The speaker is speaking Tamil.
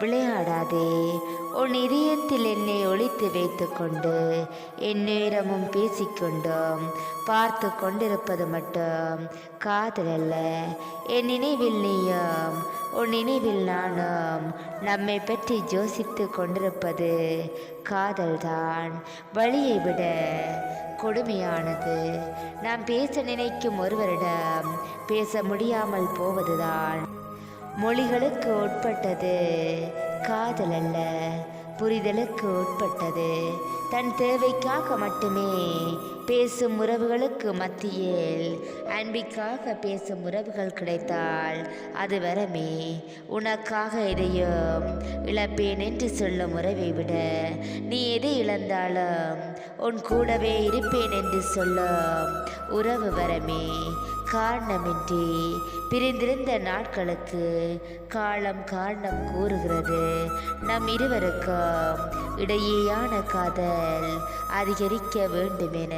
விளையாடாதே. உன் இதயத்தில் என்னை ஒழித்து வைத்துக்கொண்டு என் நேரமும் பேசிக்கொண்டும் பார்த்து கொண்டிருப்பது மட்டும் காதல் அல்ல. என் நினைவில் நீயும் உன் நினைவில் நானும் நம்மை பற்றி யோசித்து கொண்டிருப்பது காதல்தான். வழியை விட கொடுமையானது. நாம் பேச நினைக்கும் ஒருவரிடம் பேச முடியாமல் போவதுதான் மொழிகளுக்கு உட்பட்டது. காதல் அல்ல புரிதலுக்கு உட்பட்டது. தன் தேவைக்காக மட்டுமே பேசும் உறவுகளுக்கு மத்தியில் அன்பிற்காக பேசும் உறவுகள் கிடைத்தால் அது வரமே. உனக்காக எதையும் இழப்பேன் என்று சொல்லும் உறவை விட நீ எது இழந்தாலும் உன் கூடவே இருப்பேன் என்று சொல்லும் உறவு வரமே. காரணமின்றி பிரிந்திருந்த நாட்களுக்கு காலம் காரணம் கூறுகிறது. நம் இருவருக்கும் இடையேயான காதல் அதிகரிக்க வேண்டுமென